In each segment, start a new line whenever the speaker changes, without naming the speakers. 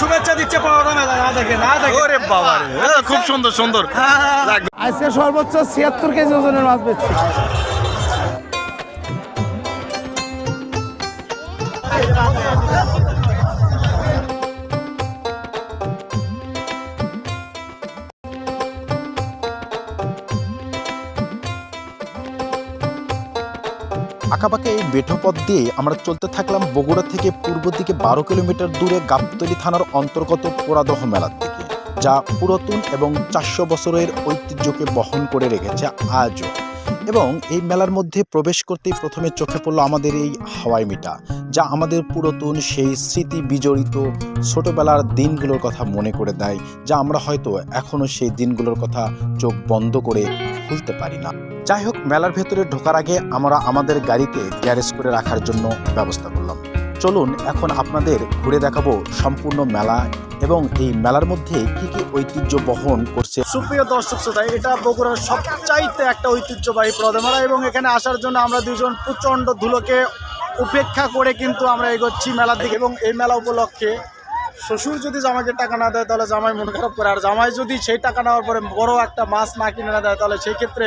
শুভেচ্ছা দিচ্ছে পরোটা না দেখে না
ওরে বাবা রে। খুব সুন্দর সুন্দর। যাক,
আজকে সর্বোচ্চ ছিয়াত্তর কেজি ওজনের মাছ বেচছি।
এই বেঠোপথ দিয়ে আমরা চলতে থাকলাম বগুড়া থেকে পূর্ব দিকে বারো কিলোমিটার দূরে গাবতলি থানার অন্তর্গত পোড়াদহ মেলার দিকে, যা পুরাতন এবং চারশো বছরের ঐতিহ্যকে বহন করে রেখেছে আজও। এবং এই মেলার মধ্যে প্রবেশ করতেই প্রথমে চোখে পড়ল আমাদের এই হাওয়াই মিটা যা আমাদের পুরাতন সেই স্মৃতি বিজড়িত ছোটবেলার দিনগুলোর কথা মনে করে দেয়, যা আমরা হয়তো এখনও সেই দিনগুলোর কথা চোখ বন্ধ করে ভুলতে পারি না। যাই হোক, মেলার ভেতরে ঢোকার আগে আমরা আমাদের গাড়িতে গ্যারেজ করে রাখার জন্য ব্যবস্থা করলাম। চলুন, এখন আপনাদের ঘুরে দেখাবো সম্পূর্ণ মেলা এবং এই মেলার মধ্যে কি কি ঐতিহ্য বহন করছে।
সুপ্রিয় দর্শক শ্রোতা, এটা বগুড়ার সবচাইতে একটা ঐতিহ্যবাহী প্রদমেলা এবং এখানে আসার জন্য আমরা দুজন প্রচণ্ড ধুলোকে উপেক্ষা করে কিন্তু আমরা এগোচ্ছি মেলার দিকে এবং এই মেলা উপলক্ষে শ্বশুর যদি জামাইকে টাকা না দেয়, তাহলে জামাই মন খারাপ করে। আর জামাই যদি সেই টাকা নেওয়ার পরে বড় একটা মাছ না কিনে না দেয়, তাহলে সেই ক্ষেত্রে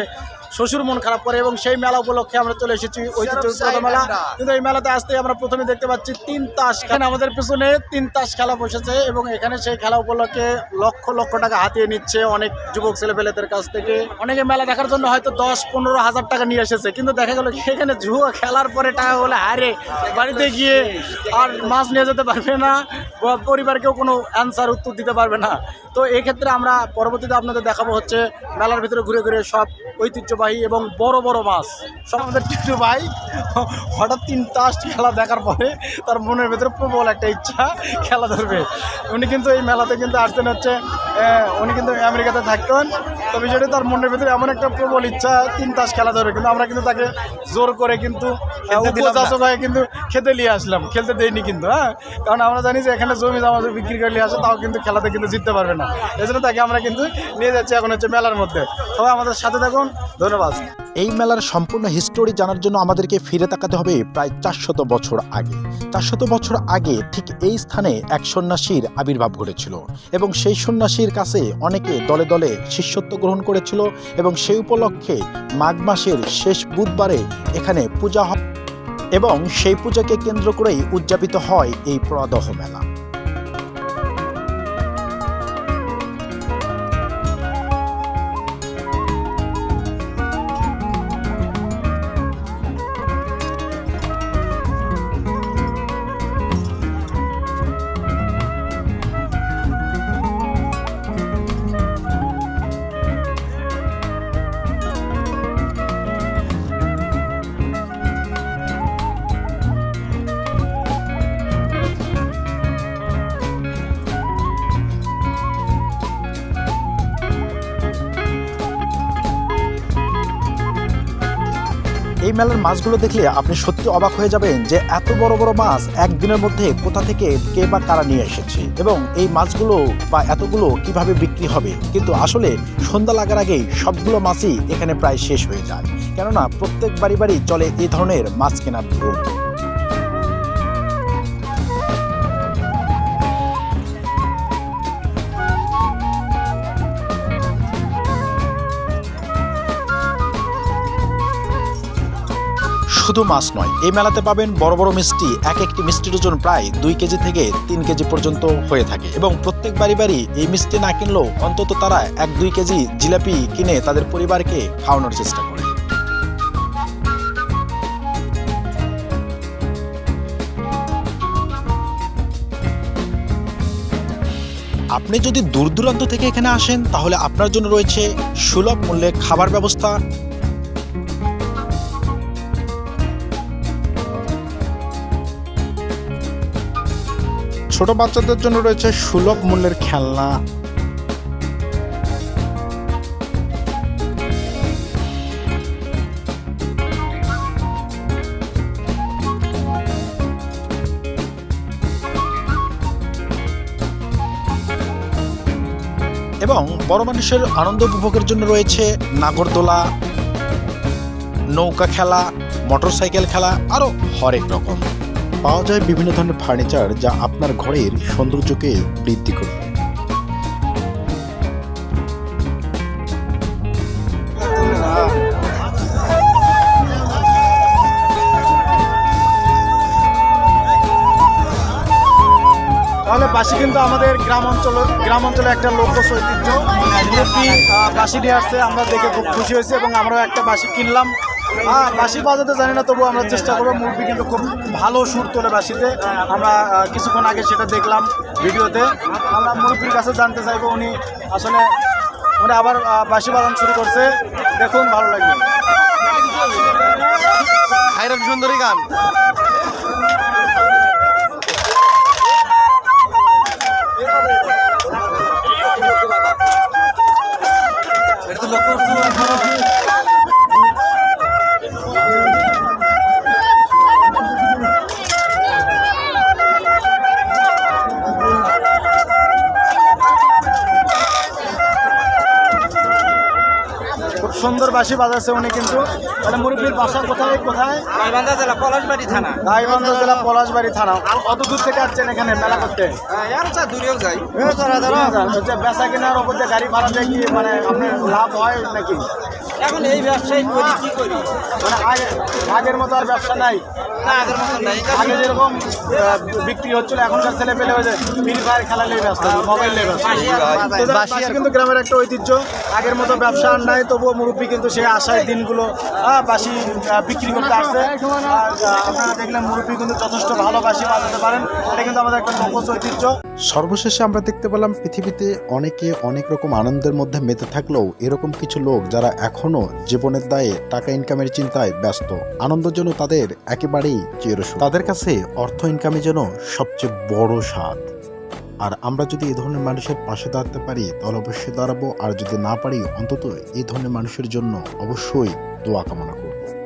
শ্বশুর মন খারাপ করে এবং সেই মেলা উপলক্ষে আমরা চলে এসেছি ঐতিহ্য মেলা। কিন্তু এই মেলাতে আসতে আমরা প্রথমে দেখতে পাচ্ছি তিন তাস এখানে আমাদের পিছনে তিন তাস খেলা বসেছে এবং এখানে সেই খেলা উপলক্ষে লক্ষ লক্ষ টাকা হাতিয়ে নিচ্ছে অনেক যুবক ছেলেপেলেদের কাছ থেকে। অনেকে মেলা দেখার জন্য হয়তো দশ পনেরো হাজার টাকা নিয়ে এসেছে কিন্তু দেখা গেল এখানে জুয়া খেলার পরে টাকা হলে হারে বাড়িতে গিয়ে আর মাছ নিয়ে যেতে পারবে না পরিবারকেও কোনো অ্যান্সার উত্তর দিতে পারবে না। তো এক্ষেত্রে আমরা পরবর্তীতে আপনাদের দেখাবো হচ্ছে মেলার ভিতরে ঘুরে ঘুরে সব ঐতিহ্যবাহী এবং বড় বড় মাছ। সব আমাদের টিটু ভাই, হঠাৎ তিন তাস খেলা দেখার পরে তার মনের ভেতরে প্রবল একটা ইচ্ছা খেলা ধরবে। উনি কিন্তু এই মেলাতে কিন্তু আসতেন হচ্ছে উনি কিন্তু আমেরিকাতে থাকতেন। তো বিষয়টি তার মনের ভিতরে এমন একটা প্রবল ইচ্ছা তিন তাস খেলা ধরবে কিন্তু আমরা কিন্তু তাকে জোর করে কিন্তু উপযাচক হয়ে কিন্তু খেতে নিয়ে আসলাম খেলতে দেয়নি কিন্তু হ্যাঁ? কারণ আমরা জানি যে এখানে জমি জামা বিক্রি করে নিয়ে আসে তাও কিন্তু খেলাতে কিন্তু জিততে পারবে না। এই জন্য তাকে আমরা কিন্তু নিয়ে যাচ্ছি এখন হচ্ছে মেলার মধ্যে। তবে আমাদের সাথে থাকুন ধন্যবাদ।
এই মেলার সম্পূর্ণ হিস্টোরি জানার জন্য আমাদেরকে ফিরে তাকাতে হবে প্রায় চারশত বছর আগে। চারশত বছর আগে ঠিক এই স্থানে এক সন্ন্যাসীর আবির্ভাব ঘটেছিল এবং সেই সন্ন্যাসীর কাছে অনেকে দলে দলে শিষ্যত্ব গ্রহণ করেছিল এবং সেই উপলক্ষে মাঘ মাসের শেষ বুধবারে এখানে পূজা হয় এবং সেই পূজাকে কেন্দ্র করেই উদযাপিত হয় এই প্রদহ মেলা। মেলার মাছগুলো দেখলে আপনি সত্যি অবাক হয়ে যাবেন যে এত বড় বড় মাছ একদিনের মধ্যে কোথা থেকে কে বা কারা নিয়ে এসেছে এবং এই মাছগুলো বা এতগুলো কীভাবে বিক্রি হবে। কিন্তু আসলে সন্ধ্যা লাগার আগেই সবগুলো মাছই এখানে প্রায় শেষ হয়ে যায়। কেননা প্রত্যেক বাড়ি বাড়ি চলে এই ধরনের মাছ কেনার ধরুন শুধু মাছ নয়, এই মেলাতে পাবেন বড় বড় মিষ্টি, এক একটি মিষ্টির ওজন প্রায় দুই কেজি থেকে তিন কেজি পর্যন্ত হয়ে থাকে। এবং প্রত্যেক বাড়ি বাড়ি এই মিষ্টি না কিনলেও অন্তত তারা এক দুই কেজি জিলাপি কিনে তাদের পরিবারকে খাওয়ানোর চেষ্টা করে। আপনি যদি দূর দূরান্ত থেকে এখানে আসেন, তাহলে আপনার জন্য রয়েছে সুলভ মূল্যে খাবার ব্যবস্থা ছোট বাচ্চাদের জন্য রয়েছে সুলভ মূল্যের খেলনা। এবং বড় মানুষের আনন্দ উপভোগের জন্য রয়েছে নাগরদোলা, নৌকা খেলা, মোটরসাইকেল খেলা আরও হরেক রকম। পাওয়া যায় বিভিন্ন ধরনের ফার্নিচার যা আপনার ঘরের সৌন্দর্যকে বৃদ্ধি করবে
তাহলে বাসি কিন্তু আমাদের গ্রাম অঞ্চল গ্রাম অঞ্চলে একটা লোকজ ঐতিহ্য। মুরব্বী আহ, নিয়ে আসছে আমরা দেখে খুব খুশি হয়েছি এবং আমরাও একটা বাঁশি কিনলাম। হ্যাঁ বাঁশি বাজাতে জানি না তবু আমরা চেষ্টা করব। মুভি কিন্তু খুব ভালো সুর তোলে বাসিতে আমরা কিছুক্ষণ আগে সেটা দেখলাম ভিডিওতে। আমরা মুরব্বীর কাছে জানতে চাইব, উনি আসলে, উনি আবার বাসি বাঁশি বাজানো শুরু করছে। দেখুন, ভালো লাগবে।
সুন্দরী গান।
বাঁশি বাজাচ্ছে উনি কিন্তু। তাহলে মুরব্বীর বাসা কোথায় কোথায়?
গাইবান্ধা জেলা পলাশবাড়ি থানা।
গাইবান্ধা জেলা পলাশবাড়ি থানা। কত দূর থেকে আসছেন এখানে মেলা করতে?
বেসা চা দূরেও যাই।
বেচা কেনার ওপর যে গাড়ি ভাড়া দেয় কি মানে আপনার লাভ হয় নাকি?
এখন এই ব্যবসায় করি কি করি?
মানে আগে আগের মতো আর ব্যবসা নাই। আগে যেরকম বিক্রি হচ্ছিল এখনকার ছেলে পেলে হয়েছে ফ্রি ফায়ার খেলালেই ব্যস্ত মোবাইল নিয়ে ব্যস্ত কিন্তু গ্রামের একটা ঐতিহ্য আগের মতো ব্যবসা আর নাই তবুও মুরব্বী কিন্তু সেই আশায় দিনগুলো বাসি বিক্রি করতে আসছে। আর আপনারা দেখলেন মুরব্বী কিন্তু যথেষ্ট ভালো বাসি বাজাতে পারেন। এটা কিন্তু আমাদের একটা লোকজ ঐতিহ্য।
সর্বশেষে আমরা দেখতে পেলাম পৃথিবীতে অনেকে অনেক রকম আনন্দের মধ্যে মেতে থাকলেও এরকম কিছু লোক যারা এখনও জীবনের দায়ে টাকা ইনকামের চিন্তায় ব্যস্ত আনন্দের জন্য তাদের একেবারেই চিরসু তাদের কাছে অর্থ ইনকামই যেন সবচেয়ে বড় স্বাদ। আর আমরা যদি এই ধরনের মানুষের পাশে দাঁড়াতে পারি, তাহলে অবশ্যই দাঁড়াবো। আর যদি না পারি, অন্তত এই ধরনের মানুষের জন্য অবশ্যই দোয়া কামনা করব।